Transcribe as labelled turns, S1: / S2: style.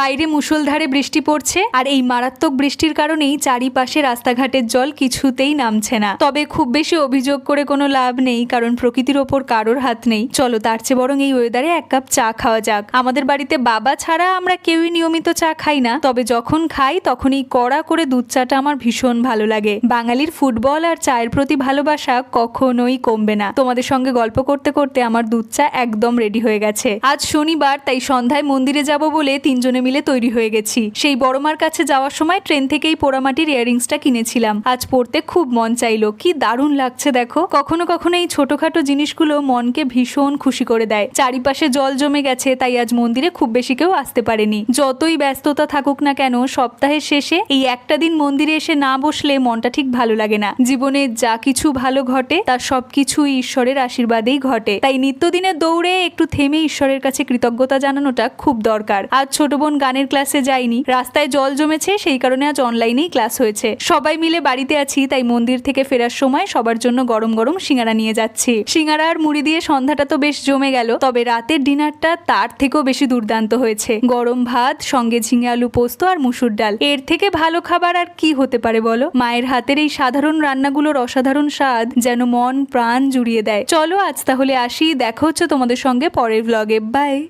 S1: বাইরে মুষলধারে বৃষ্টি পড়ছে আর এই মারাত্মক বৃষ্টির কারণেই চারিপাশে রাস্তাঘাটের জল কিছুতেই নামছে না। তবে খুব বেশি অভিযোগ করে কোনো লাভ নেই, কারণ প্রকৃতির ওপর কারোর হাত নেই। চলো তার চেয়ে বরং এই ওয়েদারে এক কাপ চা খাওয়া যাক। আমাদের বাড়িতে বাবা ছাড়া আমরা কেউই নিয়মিত চা খাই না, তবে যখন খাই তখন এই কড়া করে দুধ চাটা আমার ভীষণ ভালো লাগে। বাঙালির ফুটবল আর চায়ের প্রতি ভালোবাসা কখনোই কমবে না। তোমাদের সঙ্গে গল্প করতে করতে আমার দুধ চা একদম রেডি হয়ে গেছে। আজ শনিবার, তাই সন্ধ্যায় মন্দিরে যাব বলে তিনজনে মিলে তৈরি হয়ে গেছি। সেই বড়মার কাছে যাওয়ার সময় ট্রেন থেকেই পোড়ামাটির ইয়ারিংসটা কিনেছিলাম। আজ পড়তে খুব মন চাইলো। কি দারুণ লাগছে দেখো। কখনো কখনো এই ছোটখাটো জিনিসগুলো মনকে ভীষণ খুশি করে দেয়। চারিপাশে জল জমে গেছে, তাই আজ মন্দিরে খুব বেশি কেউ আসতে পারেনি। যতই ব্যস্ততা থাকুক না কেন, সপ্তাহের শেষে এই একটা দিন মন্দিরে এসে না বসলে মনটা ঠিক ভালো লাগে না। জীবনে যা কিছু ভালো ঘটে, তার সবকিছুই ঈশ্বরের আশীর্বাদেই ঘটে। তাই নিত্যদিনের দৌড়ে একটু থেমে ঈশ্বরের কাছে কৃতজ্ঞতা জানানোটা খুব দরকার। আজ ছোট বোন গানের ক্লাসে যায়নি রাস্তায় জল জমেছে, সেই কারণে আজ অনলাইনেই ক্লাস হয়েছে। সবাই মিলে বাড়িতে আছি, তাই মন্দির থেকে ফেরার সময় সবার জন্য গরম গরম সিঙ্গারা নিয়ে যাচ্ছি। সিঙ্গারা আর মুড়ি দিয়ে সন্ধ্যাটা তো বেশ জমে গেল, তবে রাতের ডিনারটা তার থেকেও বেশি দুর্দান্ত হয়েছে। গরম ভাত, সঙ্গে ঝিঙে আলু পোস্ত আর মুসুর ডাল। এর থেকে ভালো খাবার আর কি হতে পারে বলো? মায়ের হাতের এই সাধারণ রান্নাগুলোর অসাধারণ স্বাদ যেন মন প্রাণ জুড়িয়ে দেয়। চলো আজ তাহলে আসি, দেখা হচ্ছে তোমাদের সঙ্গে পরের ব্লগে বাই